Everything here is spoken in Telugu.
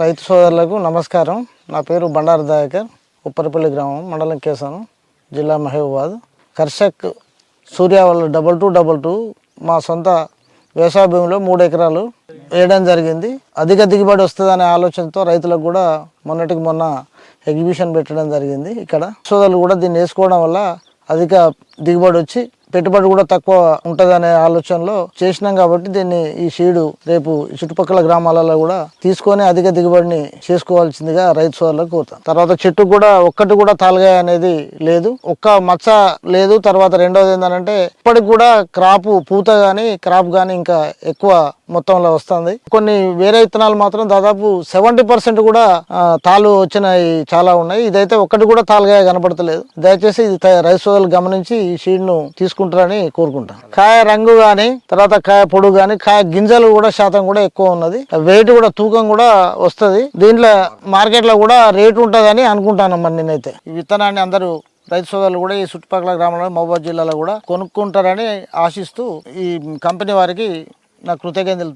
రైతు సోదరులకు నమస్కారం. నా పేరు బండారు దయాకర్. ఉప్పరపల్లి గ్రామం మండలం కేసాను జిల్లా మహబూబాద్. కర్షక్ సూర్య వాళ్ళు డబల్ టూ డబల్ టూ మా సొంత వ్యవసాయ భూమిలో మూడు ఎకరాలు వేయడం జరిగింది. అధిక దిగుబడి వస్తుందనే ఆలోచనతో రైతులకు కూడా మొన్నటికి మొన్న ఎగ్జిబిషన్ పెట్టడం జరిగింది. ఇక్కడ సోదరులు కూడా దీన్ని వేసుకోవడం వల్ల అధిక దిగుబడి వచ్చి పెట్టుబడి కూడా తక్కువ ఉంటుందనే ఆలోచనలో చేసినాం కాబట్టి దీన్ని ఈ సీడు రేపు చుట్టుపక్కల గ్రామాలలో కూడా తీసుకొని అధిక దిగుబడిని చేసుకోవాల్సిందిగా రైతు సోదరులకు కోరుతాం. తర్వాత చెట్టు కూడా ఒక్కటి కూడా తాలగాయ అనేది లేదు. ఒక్క మచ్చ లేదు. తర్వాత రెండోది ఏంటంటే ఇప్పటికి కూడా క్రాప్ పూత కానీ క్రాప్ కానీ ఇంకా ఎక్కువ మొత్తంలో వస్తుంది. కొన్ని వేరే విత్తనాలు మాత్రం దాదాపు సెవెంటీ పర్సెంట్ కూడా తాలు వచ్చినాయి చాలా ఉన్నాయి. ఇదైతే ఒక్కటి కూడా తాలుగా కనపడతలేదు. దయచేసి ఇది రైతు సోదరులు గమనించి ఈ సీడ్ను తీసుకుంటారని కోరుకుంటాను. కాయ రంగు కానీ తర్వాత కాయ పొడు గాని కాయ గింజలు కూడా శాతం కూడా ఎక్కువ ఉన్నది. వెయిట్ కూడా తూకం కూడా వస్తది. దీంట్లో మార్కెట్లో కూడా రేటు ఉంటుందని అనుకుంటాను మరి నేనైతే. ఈ విత్తనాన్ని అందరూ రైతు సోదరులు కూడా ఈ చుట్టుపక్కల గ్రామంలో మహబూబాద్ జిల్లాలో కూడా కొనుక్కుంటారని ఆశిస్తూ ఈ కంపెనీ వారికి నా కృతజ్ఞతలు